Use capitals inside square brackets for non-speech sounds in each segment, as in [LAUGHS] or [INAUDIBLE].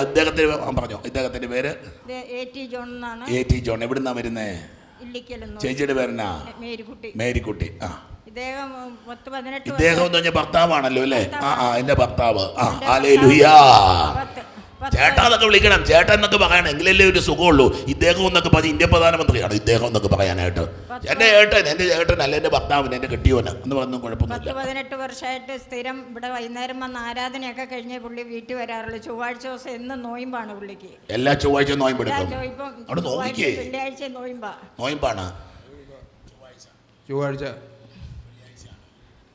അദ്ദേഹത്തിന് പറഞ്ഞോ. ഇദ്ദേഹത്തിന്റെ പേര്? എ ടി ജോൺ എവിടുന്നാ വരുന്നേ? ചേച്ചിയുടെ പേരെന്നാ? മേരിക്കുട്ടി. ആ. ഇദ്ദേഹം ഇദ്ദേഹം എന്ന് പറഞ്ഞ ഭർത്താവാണല്ലോ അല്ലേ? ആ ആ എന്റെ ഭർത്താവ്. ആ ആലേ ലുയാ ചേട്ടാ എന്നൊക്കെ വിളിക്കണം. ചേട്ടൻ എന്നൊക്കെ പറയണം എങ്കിലല്ലേ ഒരു സുഖമുള്ളൂ. ഇദ്ദേഹം എന്നൊക്കെ പറഞ്ഞ് ഇന്ത്യ പ്രധാനമന്ത്രിയാണ്. ഇദ്ദേഹം എന്നൊക്കെ പറയാനായിട്ട്. എന്റെ ഏട്ടൻ എന്റെ ചേട്ടൻ അല്ല എന്റെ ഭർത്താവിന് എന്റെ കെട്ടിയോന് എന്ന് പറഞ്ഞൊന്നും പത്ത് കുഴപ്പമൊന്നുമില്ല പതിനെട്ട് വർഷമായിട്ട് സ്ഥിരം ഇവിടെ വൈകുന്നേരം വന്ന് ആരാധനയൊക്കെ കഴിഞ്ഞ് പുള്ളി വീട്ടിൽ വരാറുള്ളൂ. ചൊവ്വാഴ്ച ദിവസം എന്ന് നോയിമ്പാണ് പുള്ളിക്ക്. എല്ലാ ചൊവ്വാഴ്ച നോയിമ്പെടുക്കും നോയമ്പെടുക്കും ചോയിപ്പം അവിടെ നോക്കിക്കേ. വെള്ളിയാഴ്ച നോയിമ്പാ. നോയമ്പാണ്. ചൊവ്വാഴ്ച.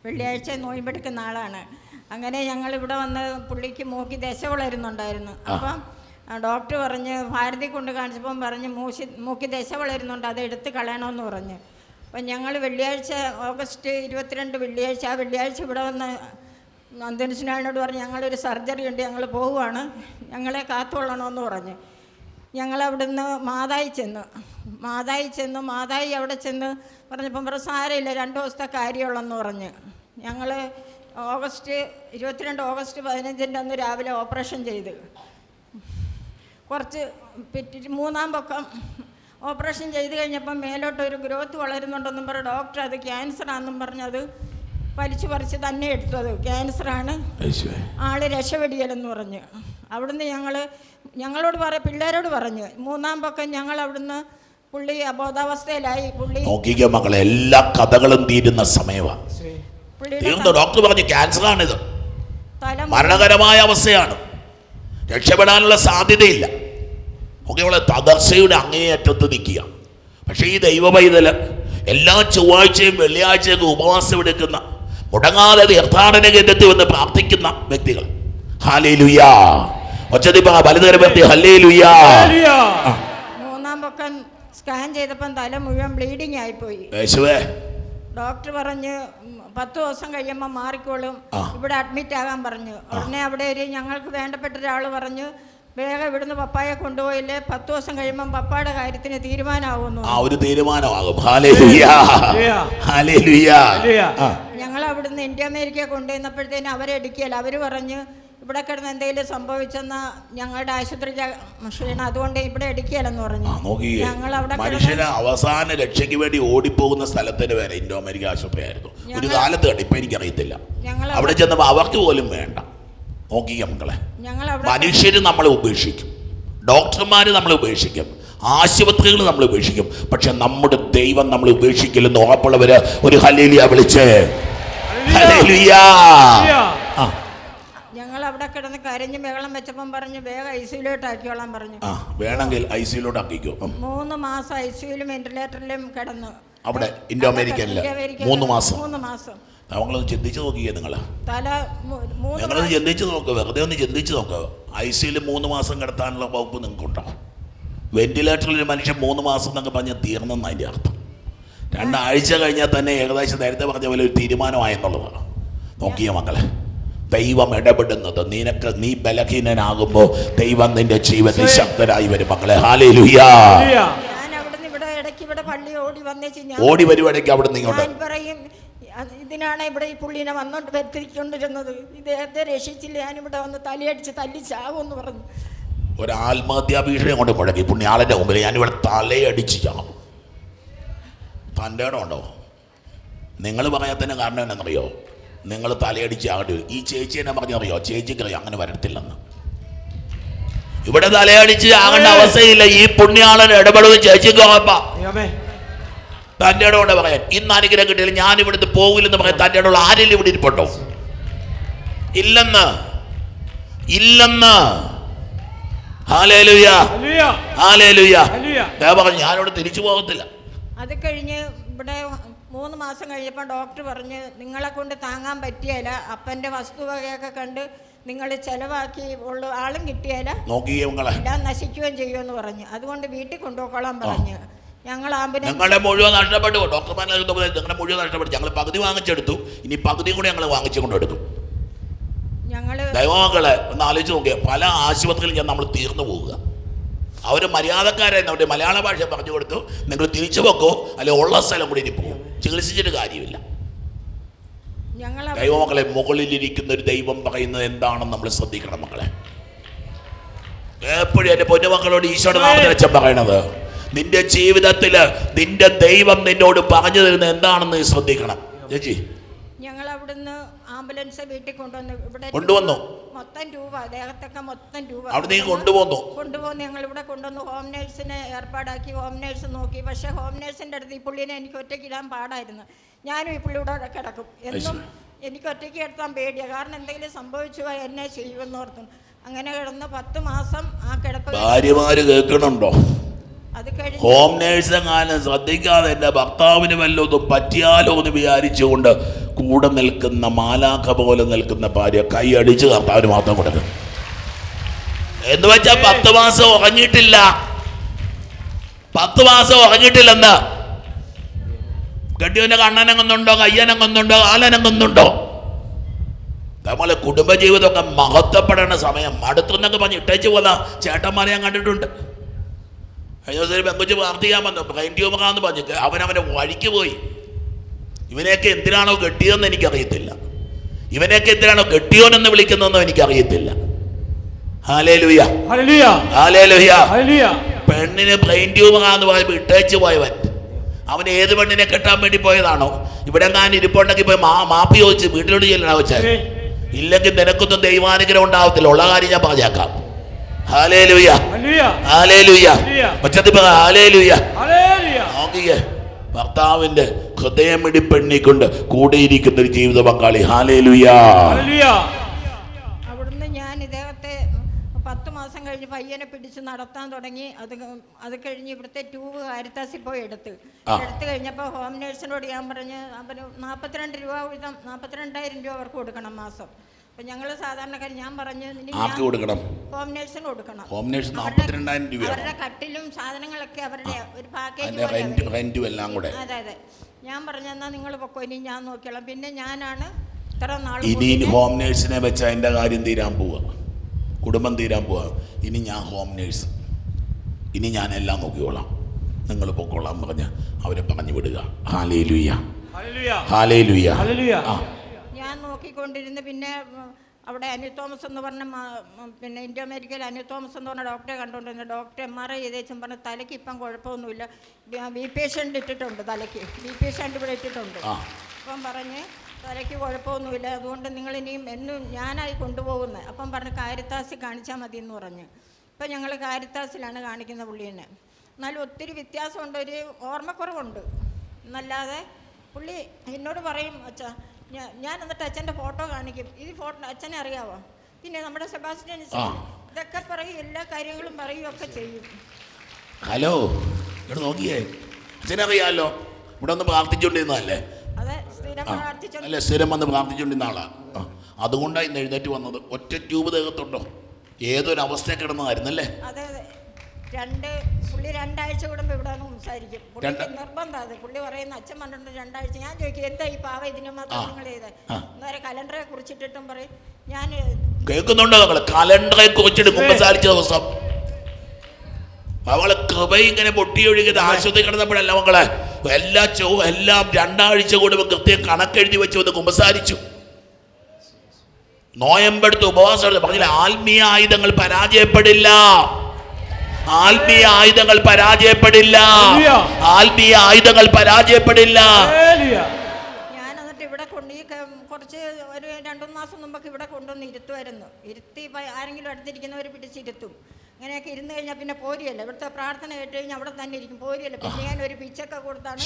വെള്ളിയാഴ്ച നോയിമ്പെടുക്കുന്ന ആളാണ്. അങ്ങനെ ഞങ്ങൾ ഇവിടെ വന്ന് പുള്ളിക്ക് മൂക്കി ദശ വളരുന്നുണ്ടായിരുന്നു. അപ്പം ഡോക്ടർ പറഞ്ഞ് ഭാരതി കൊണ്ട് കാണിച്ചപ്പം പറഞ്ഞ് മൂശി മൂക്കി ദശ വളരുന്നുണ്ട് അത് എടുത്ത് കളയണമെന്ന് പറഞ്ഞ്. അപ്പം ഞങ്ങൾ വെള്ളിയാഴ്ച ഓഗസ്റ്റ് ഇരുപത്തിരണ്ട് വെള്ളിയാഴ്ച ആ വെള്ളിയാഴ്ച ഇവിടെ വന്ന് അന്തനുസിനാളിനോട് പറഞ്ഞ് ഞങ്ങളൊരു സർജറി ഉണ്ട് ഞങ്ങൾ പോവുകയാണ് ഞങ്ങളെ കാത്തുകൊള്ളണമെന്ന് പറഞ്ഞ്. ഞങ്ങൾ അവിടുന്ന് മാതായി ചെന്നു മാതായി ചെന്നു മാതായി അവിടെ ചെന്ന് പറഞ്ഞപ്പം പറഞ്ഞു സാരമില്ല രണ്ട് ദിവസത്തെ കാര്യമുള്ളെന്ന് പറഞ്ഞ്. ഞങ്ങൾ ഓഗസ്റ്റ് ഇരുപത്തിരണ്ട് ഓഗസ്റ്റ് പതിനഞ്ചിന്റെ അന്ന് രാവിലെ ഓപ്പറേഷൻ ചെയ്ത്. കുറച്ച് പിറ്റി മൂന്നാം പക്കം ഓപ്പറേഷൻ ചെയ്ത് കഴിഞ്ഞപ്പം മേലോട്ട് ഒരു ഗ്രോത്ത് വളരുന്നുണ്ടെന്നും പറഞ്ഞു ഡോക്ടർ അത് ക്യാൻസർ ആണെന്നും പറഞ്ഞു അത് വലിച്ചു പറിച്ച് തന്നെ എടുത്തത് ക്യാൻസറാണ് ആൾ രക്ഷപ്പെടിയലെന്ന് പറഞ്ഞു. അവിടുന്ന് ഞങ്ങൾ ഞങ്ങളോട് പറ പിള്ളേരോട് പറഞ്ഞു. മൂന്നാം പക്കം ഞങ്ങൾ അവിടുന്ന് പുള്ളി അബോധാവസ്ഥയിലായി. പുള്ളി നോക്കിക്കോ മക്കളെ എല്ലാ കഥകളും തീരുന്ന സമയമാണ് തീർന്നു ഡോക്ടർ പറഞ്ഞു ക്യാൻസറാണിത് തല മരണകരമായ അവസ്ഥയാണ്. രക്ഷപ്പെടാനുള്ള സാധ്യതയില്ല. ഒക്കെ അവളെ തകർച്ചയുടെ അങ്ങേയറ്റത്ത് നിൽക്കുക. പക്ഷേ ഈ ദൈവ പൈതൽ എല്ലാ ചൊവ്വാഴ്ചയും വെള്ളിയാഴ്ചയൊക്കെ ഉപവാസം എടുക്കുന്ന മുടങ്ങാതെ തീർത്ഥാടന കേന്ദ്രത്തിൽ വന്ന് പ്രാർത്ഥിക്കുന്ന വ്യക്തികൾ. ഹാലേ ലുയാ ഒച്ചതി പലതരം വ്യക്തി ഹല്ലേ ലുയാ മൂന്നാം സ്കാൻ ചെയ്തപ്പം തല മുഴുവൻ ബ്ലീഡിങ് ആയിപ്പോയി യേശുവേ. ഡോക്ടർ പറഞ്ഞ് പത്ത് ദിവസം കഴിയുമ്പോൾ മാറിക്കോളും. ഇവിടെ അഡ്മിറ്റ് ആകാൻ പറഞ്ഞു. ഉടനെ അവിടെ ഒരു ഞങ്ങൾക്ക് വേണ്ടപ്പെട്ട ഒരാൾ പറഞ്ഞു വേഗം ഇവിടുന്ന് പപ്പായെ കൊണ്ടുപോയില്ലേ? പത്ത് ദിവസം കഴിയുമ്പോൾ പപ്പായുടെ കാര്യത്തിന് തീരുമാനമാവുന്നു ആ ഒരു തീരുമാനമാകും. ഞങ്ങൾ അവിടുന്ന് ഇന്ത്യ അമേരിക്ക കൊണ്ടുവന്നപ്പോഴത്തേന് അവരെടുക്കിയല്ല അവർ പറഞ്ഞ് ഇവിടെ കിടന്ന് എന്തെങ്കിലും സംഭവിച്ചെന്ന ഞങ്ങളുടെ ആശുപത്രി ക്ഷീണം അതുകൊണ്ട് ഇവിടെ എടുക്കുകയല്ലെന്ന് പറഞ്ഞു. ഞങ്ങൾ അവിടെ മനുഷ്യന് അവസാന രക്ഷയ്ക്ക് വേണ്ടി ഓടിപ്പോകുന്ന സ്ഥലത്തിന് വരെ ഇൻഡോ അമേരിക്ക ആശുപത്രി ആയിരുന്നു ഒരു കാലത്ത് കണ്ട് ഇപ്പൊ എനിക്കറിയത്തില്ല. ഞങ്ങൾ അവിടെ ചെന്നപ്പോൾ അവർക്ക് പോലും വേണ്ട. നോക്കിയ മക്കളെ. ഞങ്ങൾ അവിടെ മനുഷ്യർ നമ്മളെ ഉപേക്ഷിക്കും. ഡോക്ടർമാർ നമ്മളെ ഉപേക്ഷിക്കും. ആശുപത്രികൾ നമ്മൾ ഉപേക്ഷിക്കും. പക്ഷെ നമ്മുടെ ദൈവം നമ്മൾ ഉപേക്ഷിക്കില്ലെന്ന് ഉറപ്പുള്ളവര് ഒരു ഹലേലിയ വിളിച്ച്. ഹല്ലേലൂയാ. അവിടെ കിടന്ന് കരഞ്ഞ് ബഹളം വെച്ചപ്പം പറഞ്ഞു വേഗം ഐ സിയിലോട്ട് ആക്കിയോളാൻ പറഞ്ഞു. ആ വേണമെങ്കിൽ ഐ സിയിലോട്ട് ആക്കിക്കോ മൂന്ന് മാസം ഐ സിയിലും വെന്റിലേറ്ററിലും കിടന്നു. അവിടെ ഇൻഡോ അമേരിക്കയിൽ മൂന്ന് മാസം. മൂന്ന് മാസം. നമ്മളൊന്ന് ചിന്തിച്ച് നോക്കിയേ നിങ്ങൾ നിങ്ങളൊന്ന് ചിന്തിച്ച് നോക്കുക വെറുതെ ഒന്ന് ചിന്തിച്ച് നോക്കുക ഐ സിയിൽ മൂന്ന് മാസം കിടത്താനുള്ള വകുപ്പ് നിങ്ങൾക്കുണ്ടോ? വെന്റിലേറ്ററിൽ ഒരു മനുഷ്യൻ മൂന്ന് മാസം എന്നൊക്കെ പറഞ്ഞാൽ തീർന്നെന്ന് അതിന്റെ അർത്ഥം. രണ്ടാഴ്ച കഴിഞ്ഞാൽ തന്നെ ഏകദേശം നേരത്തെ പറഞ്ഞ പോലെ ഒരു തീരുമാനമായെന്നുള്ളതാണ്. നോക്കിയ മക്കളെ. ദൈവം ഇടപെടുന്നത്. നിനക്ക് നീ ബലഹീനനാകുമ്പോൾ ദൈവം നിന്റെ ജീവിതത്തിൽ ശക്തരായി വരും മക്കളെ. ഹാലേ ലുയാ ഇവിടെ പള്ളി ഓടി വന്നേച്ച് ഞാൻ ഓടി വരുവാണെങ്കിൽ അവിടെ നിന്ന് ഇങ്ങോട്ട്. ഞാൻ പറയും ഇതിനാണ് ഇവിടെ ഈ പുള്ളിനെ വന്നോണ്ട് വരുത്തിക്കൊണ്ടിരുന്നത്. ഇദ്ദേഹത്തെ രക്ഷിച്ചില്ല? ഞാനിവിടെ വന്ന് തലയടിച്ച് തല്ലി ചാവുമെന്ന് പറഞ്ഞു. ഒരു ആത്മഹത്യാ ഭീഷണി കൊണ്ട് മുഴങ്ങി പുണ്യാളന്റെ മുമ്പിൽ ഞാനിവിടെ തലയടിച്ച് ചാവും. തന്റെ ഇടം ഉണ്ടോ? നിങ്ങൾ പറയാത്തതിന് കാരണം എന്നറിയോ നിങ്ങൾ തലയടിച്ച് ആകട്ടെ ഈ ചേച്ചി എന്നെ പറഞ്ഞറിയോ ചേച്ചിക്കറിയോ അങ്ങനെ വരത്തില്ലെന്ന്. ഇവിടെ തലയടിച്ച് ആകേണ്ട അവസ്ഥയില്ല. ഈ പുണ്യാളൻ ഇടപെടുകയും ചേച്ചിക്ക് തന്റെ തന്റെ ഇടം കൊണ്ട് പറയാൻ ഇന്ന് അനുഗ്രഹം കിട്ടിയില്ല ഞാൻ ഇവിടുന്ന് പോകില്ലെന്ന് പറയാൻ തന്റെ ഇടമുള്ള ആരെങ്കിലും ഇവിടെ ഇരിപ്പുണ്ടോ? ഇല്ലെന്ന്. ഇല്ലെന്ന്. ഞാനിവിടെ തിരിച്ചു പോകത്തില്ല. അത് കഴിഞ്ഞ് ഇവിടെ മൂന്ന് മാസം കഴിഞ്ഞപ്പോൾ ഡോക്ടർ പറഞ്ഞ് നിങ്ങളെ കൊണ്ട് താങ്ങാൻ പറ്റിയല്ല അപ്പന്റെ വസ്തുവകയൊക്കെ കണ്ട് നിങ്ങൾ ചെലവാക്കി ഉള്ള ആളും കിട്ടിയല്ല എല്ലാം നശിക്കുകയും ചെയ്യുമെന്ന് പറഞ്ഞു. അതുകൊണ്ട് വീട്ടിൽ കൊണ്ടുപോയിക്കോളാൻ പറഞ്ഞു. ഞങ്ങൾ ആംബുലൻസ് ഞങ്ങളുടെ മുഴുവൻ നഷ്ടപ്പെട്ടു. ഡോക്ടർമാരെ നിങ്ങളുടെ മുഴുവൻ നഷ്ടപ്പെട്ടു. ഞങ്ങൾ പകുതി വാങ്ങിച്ചെടുത്തു. ഇനി പകുതി കൂടി ഞങ്ങൾ വാങ്ങിച്ചു കൊണ്ടെടുക്കും ഞങ്ങൾ ദൈവമക്കളെ ഒന്ന് ആലോചിച്ച് നോക്കിയാൽ പല ആശുപത്രികളിൽ ഞാൻ നമ്മൾ തീർന്നു പോവുക. അവർ മര്യാദക്കാരായിരുന്നു. അവരുടെ മലയാള ഭാഷ പറഞ്ഞു കൊടുത്തു. നിങ്ങൾ തിരിച്ചു വെക്കോ അല്ലെ ഉള്ള സ്ഥലം കൂടി ഇനി പോകും. ചികിത്സിച്ചിട്ട് കാര്യമില്ല. ദൈവമക്കളെ മുകളിലിരിക്കുന്ന ഒരു ദൈവം പറയുന്നത് എന്താണെന്ന് നമ്മൾ ശ്രദ്ധിക്കണം മക്കളെ. എപ്പോഴും എന്റെ പൊന്നുമക്കളോട് ഈശോയുടെ നാമത്തിൽ പറയണത്. നിന്റെ ജീവിതത്തിൽ നിന്റെ ദൈവം നിന്നോട് പറഞ്ഞു തരുന്നത് എന്താണെന്ന് ശ്രദ്ധിക്കണം. ചേച്ചി. ഞങ്ങൾ അവിടുന്ന് ആംബുലൻസ് വീട്ടിൽ കൊണ്ടുവന്ന് ഇവിടെ കൊണ്ടുവന്നു. മൊത്തം രൂപ ദേഹത്തൊക്കെ മൊത്തം രൂപ. അവിടെ കൊണ്ടുപോന്നു. കൊണ്ടുപോകുന്നു ഞങ്ങൾ ഇവിടെ കൊണ്ടുവന്ന്. ഹോം നേഴ്സിനെ ഏർപ്പാടാക്കി. ഹോം നേഴ്സ് നോക്കി. പക്ഷേ ഹോം നേഴ്സിന്റെ അടുത്ത് ഈ പുള്ളിനെ എനിക്ക് ഒറ്റയ്ക്ക് ഇടാൻ പാടായിരുന്നു. ഞാനും ഈ പുള്ളിയുടെ കിടക്കും. എന്നും എനിക്ക് ഒറ്റയ്ക്ക് കിടത്താൻ പേടിയാണ് കാരണം എന്തെങ്കിലും സംഭവിച്ചു എന്നെ ചെയ്യുമെന്ന് ഓർത്തു. അങ്ങനെ കിടന്ന് പത്ത് മാസം ആ കിടപ്പ് ഭാര്യമാര് കേൾക്കണുണ്ടോ? ഹോം നേഴ്സ് എങ്ങാനും ശ്രദ്ധിക്കാതെ എന്റെ ഭർത്താവിന് വല്ലതും പറ്റിയാലോ എന്ന് വിചാരിച്ചുകൊണ്ട് കൂടെ നിൽക്കുന്ന മാലാഖ പോലെ നിൽക്കുന്ന ഭാര്യ കൈ അടിച്ച് കർത്താവിന് മാത്രം കൊടുക്കും. എന്ന് വെച്ചാൽ പത്ത് മാസം ഉറങ്ങിയിട്ടില്ല. പത്ത് മാസം ഉറങ്ങിയിട്ടില്ലെന്ന്. കെട്ടിയവന്റെ കണ്ണനങ്ങുന്നുണ്ടോ കയ്യനങ്ങുന്നുണ്ടോ കാലനങ്ങുന്നുണ്ടോ? നമ്മളെ കുടുംബജീവിതമൊക്കെ മഹത്വപ്പെടേണ്ട സമയം. മടുത്തുന്നൊക്കെ പറഞ്ഞ് ഇട്ടേച്ച് പോലാ ചേട്ടന്മാരെ ഞാൻ കണ്ടിട്ടുണ്ട്. കഴിഞ്ഞ ദിവസം പെങ്കുച്ച് പ്രാർത്ഥിക്കാൻ വന്നു. ബ്രെയിൻ ട്യൂമറാന്ന് പറഞ്ഞു. അവൻ അവന്റെ വഴിക്ക് പോയി. ഇവനെയൊക്കെ എന്തിനാണോ കെട്ടിയതെന്ന് എനിക്കറിയത്തില്ല. ഇവനെയൊക്കെ എന്തിനാണോ കെട്ടിയോനെന്ന് വിളിക്കുന്നതെന്നും എനിക്കറിയത്തില്ല. പെണ്ണിന് ബ്രെയിൻ ട്യൂമറാന്ന് പറയുമ്പോൾ ഇട്ടേച്ച് പോയവൻ. അവൻ ഏത് പെണ്ണിനെ കെട്ടാൻ വേണ്ടി പോയതാണോ? ഇവിടെ ഞാൻ ഇരിപ്പുണ്ടെങ്കിൽ പോയി മാ മാപ്പി ചോദിച്ച് വീട്ടിലോട്ട് ചെല്ലണോ വെച്ചാൽ? ഇല്ലെങ്കിൽ നിനക്കൊന്നും ദൈവാനുഗ്രഹം ഉണ്ടാവത്തില്ല. ഉള്ള കാര്യം ഞാൻ പറഞ്ഞേക്കാം. ഹാലേ ഭർത്താവിന്റെ ഹൃദയമിടിപ്പെണ്ണിക്കൊണ്ട് കൂടെയിരിക്കുന്ന ഒരു ജീവിത പങ്കാളി ഹാലേലുയാ അവിടുന്ന് ഞാൻ ഇദ്ദേഹത്തെ പത്ത് മാസം കഴിഞ്ഞ് പയ്യനെ പിടിച്ച് നടത്താൻ തുടങ്ങി. അത് അത് കഴിഞ്ഞ് ഇവിടുത്തെ ട്യൂബ് കാരിത്താസിൽ പോയി എടുത്ത്. എടുത്ത് കഴിഞ്ഞപ്പോൾ ഹോം നേഴ്സിനോട് ഞാൻ പറഞ്ഞ് അവന് നാൽപ്പത്തിരണ്ട് രൂപ വീതം നാൽപ്പത്തിരണ്ടായിരം രൂപ അവർക്ക് കൊടുക്കണം മാസം. അപ്പം ഞങ്ങൾ സാധാരണക്കാർ ഞാൻ പറഞ്ഞു ആർക്ക് കൊടുക്കണം? ഹോം നേഴ്സിന് കൊടുക്കണം. ഹോം നേഴ്സ് നാൽപ്പത്തിരണ്ടായിരം രൂപ അവരുടെ കട്ടിലും സാധനങ്ങളൊക്കെ അവരുടെ ഒരു പാക്കേജ് റെന്റും എല്ലാം കൂടെ. അതെ അതെ. ഞാൻ പറഞ്ഞെന്നാ എന്നാൽ നിങ്ങൾ പൊക്കോ ഇനി ഞാൻ നോക്കിയോളാം. പിന്നെ ഞാനാണ് ഇത്ര നാൾ ഇനി കൂട്ടിന് ഹോം നേഴ്സിനെ വെച്ച എന്റെ കാര്യം തീരാൻ പോവുക കുടുംബം തീരാൻ പോവുക ഇനി ഞാൻ ഹോം നേഴ്സ് ഇനി ഞാൻ എല്ലാം നോക്കിക്കോളാം. നിങ്ങൾ പൊക്കോളാം പറഞ്ഞ് അവരെ പറഞ്ഞു വിടുക. ഹാലേ ലുയ്യ ഹാലേ ലുയ്യ ഹാലേ ലുയ്യ ഞാൻ നോക്കിക്കൊണ്ടിരുന്ന് പിന്നെ അവിടെ അനി തോമസ് എന്ന് പറഞ്ഞ പിന്നെ ഇന്ത്യ അമേരിക്കയിൽ അനി തോമസ് എന്ന് പറഞ്ഞ ഡോക്ടറെ കണ്ടുകൊണ്ടിരുന്ന. ഡോക്ടർ എം ആർ ഐ ചെയ്തേച്ചും പറഞ്ഞ തലയ്ക്ക് ഇപ്പം കുഴപ്പമൊന്നുമില്ല. ബി പേഷ്യന്റ് ഇട്ടിട്ടുണ്ട് തലയ്ക്ക്. ബി പേഷ്യന്റ് ഇവിടെ ഇട്ടിട്ടുണ്ട്. അപ്പം പറഞ്ഞ് തലയ്ക്ക് കുഴപ്പമൊന്നുമില്ല. അതുകൊണ്ട് നിങ്ങൾ ഇനിയും എന്നും ഞാനായി കൊണ്ടുപോകുന്നത് അപ്പം പറഞ്ഞ് കാരിത്താസിൽ കാണിച്ചാൽ മതി എന്ന് പറഞ്ഞ്. ഇപ്പം ഞങ്ങൾ കാരിത്താസിലാണ് കാണിക്കുന്ന പുള്ളീനെ എന്നാലും ഒത്തിരി വ്യത്യാസമുണ്ട്. ഒരു ഓർമ്മക്കുറവുണ്ട്. എന്നല്ലാതെ പുള്ളി എന്നോട് പറയും അച്ഛാ ഞാൻ എന്നിട്ട് അച്ഛന്റെ ഫോട്ടോ കാണിക്കും. ഈ ഫോട്ടോ അച്ഛനെ അറിയാവോ? പിന്നെ നമ്മുടെ സെബാസ്റ്റ്യൻ. ഇതൊക്കെ പറയും എല്ലാ കാര്യങ്ങളും പറയുകയൊക്കെ ചെയ്യും. ഹലോ ഇവിടെ നോക്കിയേ. അച്ഛനറിയാലോ ഇവിടെ ഒന്ന് പ്രാർത്ഥിച്ചുകൊണ്ടിരുന്നതല്ലേ അത് സ്ഥിരം അല്ല വന്ന് പ്രാർത്ഥിച്ചുകൊണ്ടിരുന്ന ആളാ. അതുകൊണ്ടാണ് ഇന്ന് എഴുന്നേറ്റ് വന്നത്. ഒറ്റ ട്യൂബ് ദേഹത്തുണ്ടോ? ഏതൊരവസ്ഥ കിടന്നതായിരുന്നല്ലേ? രണ്ട് പുള്ളി രണ്ടാഴ്ച കൂടുമ്പോൾ ഇവിടെ വന്ന് സംസാരിക്കും. പുള്ളിക്ക് നിർബന്ധം. അത് പുള്ളി പറയുന്ന അച്ഛൻ പറഞ്ഞിട്ടുണ്ട് രണ്ടാഴ്ച. ഞാൻ ചോദിക്കും എന്താ ഈ പാവ ഇതിനെ മാത്രം. നിങ്ങൾ ചെയ്തത് ആ. അന്നേരം കലണ്ടറെ കുറിച്ചിട്ടിട്ടും പറയും. ഞാൻ കേൾക്കുന്നുണ്ടോ നമ്മൾ? കലണ്ടറെ കുറിച്ചിട്ട് സംസാരിച്ച ദിവസം. അവളെ കൃപ ഇങ്ങനെ പൊട്ടിയൊഴുകിയത് ആശുപത്രി കിടന്നപ്പോഴല്ല മക്കളെ? എല്ലാ ചോ എല്ലാം രണ്ടാഴ്ച കൂടുമ്പോൾ കൃത്യം കണക്കെഴുതി വെച്ച് വന്ന് കുമ്പസാരിച്ചു. നോയമ്പെടുത്ത് ഉപവാസം പറഞ്ഞില്ല ആത്മീയ ആയുധങ്ങൾ പരാജയപ്പെടില്ല. ആത്മീയ ആയുധങ്ങൾ പരാജയപ്പെടില്ല. ആത്മീയ ആയുധങ്ങൾ പരാജയപ്പെടില്ല. ഹല്ലേലൂയ. ഞാൻ എന്നിട്ട് ഇവിടെ കൊണ്ട് കുറച്ച് ഒരു രണ്ടു മാസം മുമ്പൊക്കെ ഇവിടെ കൊണ്ടുവന്ന് ഇരുത്തുമായിരുന്നു ഇരുത്തി ആരെങ്കിലും അടുത്തിരിക്കുന്നവർ പിടിച്ചിരുത്തും. അങ്ങനെയൊക്കെ ഇരുന്ന് കഴിഞ്ഞാൽ പിന്നെ പോരിയല്ല? ഇവിടുത്തെ പ്രാർത്ഥന കേട്ട് കഴിഞ്ഞാൽ അവിടെ തന്നെ ഇരിക്കും. പോരിയല്ല? പിന്നെ ഞാൻ ഒരു പിച്ചൊക്കെ കൊടുത്താണ്.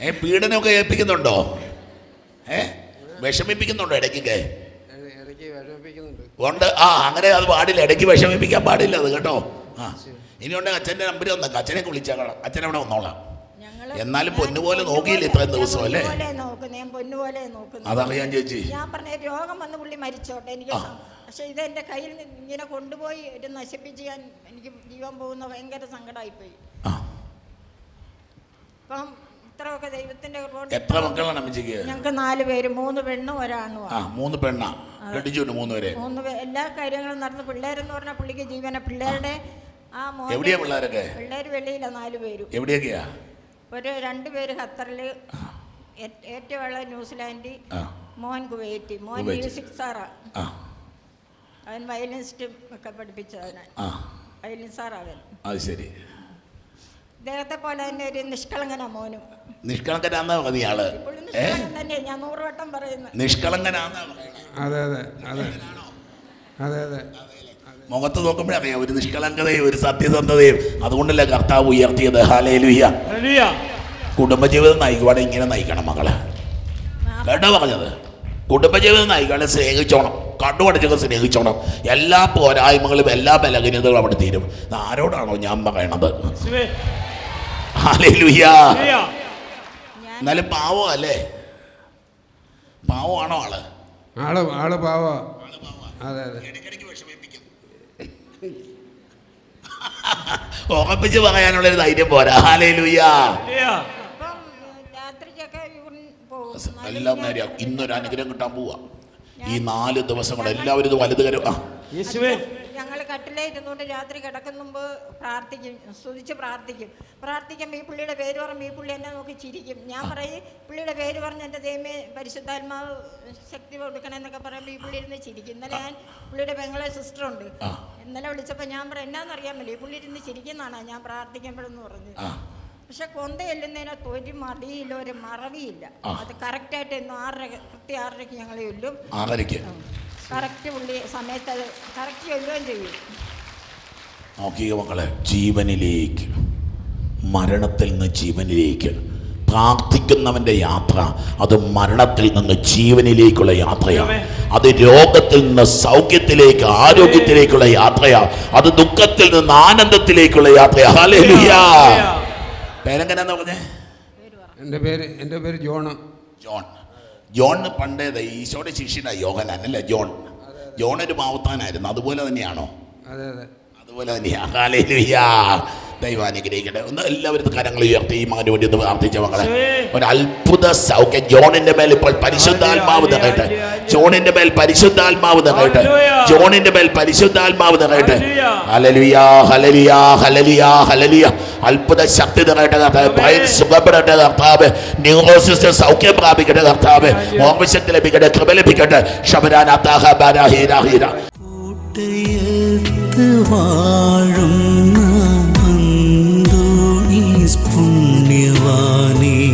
ഏ പീഡനമൊക്കെ ഏൽപ്പിക്കുന്നുണ്ടോ? ഏ വിഷമിപ്പിക്കുന്നുണ്ടോ ഇടയ്ക്കൊക്കെ? ഉണ്ട്. ആ അങ്ങനെ അത് പാടില്ല. ഇടയ്ക്ക് വിഷമിപ്പിക്കാൻ പാടില്ല അത് കേട്ടോ. ആ. ഇനി ഉണ്ടെങ്കിൽ അച്ഛന്റെ നമ്പർ തന്നേക്കാം അച്ഛനെ വിളിച്ചേക്കണം അച്ഛൻ അവിടെ വന്നോളാം. എന്നാലും പൊന്നുപോലെ നോക്കിയില്ല ഇത്രയും ദിവസം അല്ലേ? അതറിയാൻ ചേച്ചി. ഞാൻ പറഞ്ഞ രോഗം വന്ന് പുള്ളി മരിച്ചോട്ടെ. എനിക്ക് പക്ഷെ ഇത് എന്റെ കയ്യിൽ ഇങ്ങനെ കൊണ്ടുപോയി നശിപ്പിച്ച് ഞാൻ എനിക്ക് ജീവൻ പോകുന്ന ഭയങ്കര സങ്കടമായിപ്പോയി. ആ. അപ്പം ഇത്രയൊക്കെ ദൈവത്തിന്റെ എത്ര മക്കളാണ് ഞങ്ങൾക്ക് നാല് പേര് മൂന്ന് പെണ്ണും ഒരാണും ആ മൂന്ന് പെണ്ണാ. കെട്ടിച്ചുണ്ട് മൂന്ന് പേരെ മൂന്ന് പേ- എല്ലാ കാര്യങ്ങളും നടന്നു പിള്ളേരെന്ന് പറഞ്ഞ പുള്ളിക്ക് ജീവന. പിള്ളേരുടെ ആ മോനെ- എവിടെയാ പിള്ളേരൊക്കെ? പിള്ളേര് വെളിയില നാല് പേരും. എവിടെയൊക്കെയാ? ഒരു രണ്ട് പേര് ഖത്തറിൽ ഏറ്റവും ഉള്ള ന്യൂസിലാൻഡ് ആ. Mohan Kuwait. Mohan Kuwait. Music Sarah. ആ. അവൻ വയലിനിസ്റ്റും ഒക്കെ പഠിപ്പിച്ചവന്. ആ. വയലിൻ സാർ അവൻ. അത് ശരി. ഇദ്ദേഹത്തെ പോലെ തന്നെ ഒരു നിഷ്കളങ്കന മോനും. നിഷ്കളങ്കനാന്നാ പറഞ്ഞ നിഷ്കളങ്കൻ തന്നെ ഞാൻ നൂറ് വട്ടം പറയുന്നു. നിഷ്കളങ്കനാന്നാ അതെ അതെ അതെ. അതെ അതെ. മുഖത്ത് നോക്കുമ്പോഴറിയാം ഒരു നിഷ്കളങ്കതയും ഒരു സത്യസന്ധതയും. അതുകൊണ്ടല്ലേ കർത്താവ് ഉയർത്തിയത്. Hallelujah hallelujah. കുടുംബജീവിതം നയിക്കുവാടെ ഇങ്ങനെ നയിക്കണം മകളെ. കേട്ടോ പറഞ്ഞത്? കുടുംബജീവിതം നയിക്കാതെ സ്നേഹിച്ചോണം. കണ്ണുപടിച്ചൊക്കെ സ്നേഹിച്ചോണം. എല്ലാ പോരായ്മകളും എല്ലാ ബലഹീനതകളും അവിടെ തീരും. ആരോടാണോ ഞാൻ പറയണത് യേശുവേ ഹാലേലുയ്യ ഹല്ലേലൂയ ഞാൻ എന്നാലും പാവോ അല്ലേ? പാവമാണോ ആൾ? ആൾ ആൾ പാവ. അതെ അതെ. [LAUGHS] ഉറപ്പിച്ച് പറയാനുള്ളൊരു ധൈര്യം പോരാ. ഹാലേലുയ്യ എല്ലാം നേരെ ഇന്നൊരു അനുഗ്രഹം കിട്ടാൻ പോവാ. ഈ നാല് ദിവസം കൂടെ എല്ലാവരും ഇത് വലുത് കരു ആ. കട്ടിലേ ഇരുന്നുകൊണ്ട് രാത്രി കിടക്കുന്ന മുമ്പ് പ്രാർത്ഥിക്കും സ്തുതിച്ച് പ്രാർത്ഥിക്കും. പ്രാർത്ഥിക്കുമ്പോൾ ഈ പുള്ളിയുടെ പേര് പറയുമ്പോൾ ഈ പുള്ളി എന്നെ നോക്കി ചിരിക്കും. ഞാൻ പറയും പുള്ളിയുടെ പേര് പറഞ്ഞ് എന്റെ ദൈവമേ പരിശുദ്ധാത്മാവ് ശക്തി കൊടുക്കണമെന്നൊക്കെ പറയുമ്പോൾ ഈ പുള്ളി ഇരുന്ന് ചിരിക്കും. ഇന്നലെ ഞാൻ പുള്ളിയുടെ പെങ്ങളെ സിസ്റ്റർ ഉണ്ട്. ഇന്നലെ വിളിച്ചപ്പോൾ ഞാൻ പറയാം എന്നാന്നറിയാൻ പറ്റില്ല ഈ പുള്ളി ഇരുന്ന് ചിരിക്കുന്നതാണ് ഞാൻ പ്രാർത്ഥിക്കുമ്പോഴെന്ന് പറഞ്ഞു പക്ഷെ കൊന്ത ചെല്ലുന്നതിനകത്ത് ഒരു മടിയില്ല ഒരു മറവിയില്ല. അത് കറക്റ്റായിട്ട് ഇന്ന് ആറര കൃത്യ ആറരയ്ക്ക് ഞങ്ങൾ എല്ലും. ആറരയ്ക്ക്. കറക്റ്റ് പുള്ളി സമയത്ത് അത് കറക്റ്റ് ചൊല്ലുകയും ചെയ്യും. നോക്കിയ മക്കളെ ജീവനിലേക്ക് മരണത്തിൽ നിന്ന് ജീവനിലേക്ക് പ്രാർത്ഥിക്കുന്നവന്റെ യാത്ര അത് മരണത്തിൽ നിന്ന് ജീവനിലേക്കുള്ള യാത്രയാണ് അത് രോഗത്തിൽ നിന്ന് സൗഖ്യത്തിലേക്ക് ആരോഗ്യത്തിലേക്കുള്ള യാത്രയാണ് അത് ദുഃഖത്തിൽ നിന്ന് ആനന്ദത്തിലേക്കുള്ള യാത്രയാണ് പേരെങ്ങനെ പറഞ്ഞേ? എന്റെ പേര് എന്റെ പേര് ജോണ്. ജോൺ. ജോൺ പണ്ടേ ദേ ഈശോയുടെ ശിഷ്യനാ യോഹനാൻ അല്ല? ജോൺ. ജോൺ ഒരു മാവത്താനായിരുന്നു. അതുപോലെ തന്നെയാണോ? അതെ അതെ. അതുപോലെ തന്നെയാ. ദൈവം അനുഗ്രഹിക്കട്ടെ. ഒന്ന് എല്ലാവരും കരങ്ങൾ ഉയർത്തി ഈ മകന് വേണ്ടി ഒന്ന് പ്രാർത്ഥിച്ച മകളെ ഒരു അത്ഭുത സൗഖ്യം. ജോണിന്റെ മേൽ ഇപ്പോൾ പരിശുദ്ധാത്മാവ് നിറയട്ടെ. ജോണിന്റെ മേൽ പരിശുദ്ധാത്മാവ് നിറയട്ടെ. ജോണിന്റെ മേൽ പരിശുദ്ധാത്മാവ് നിറയട്ടെ. ഹലലിയ ഹലലിയ ഹലലിയ ഹലലിയ അത്ഭുത ശക്തി നിറയട്ടെ കർത്താവ്. ഭയം സുഖപ്പെടട്ടെ കർത്താവ്. ന്യൂറോസിസ് സൗഖ്യം പ്രാപിക്കട്ടെ കർത്താവ്. ഓർമ്മശക്തി ലഭിക്കട്ടെ കൃപ ലഭിക്കട്ടെ. വാഴുന്ന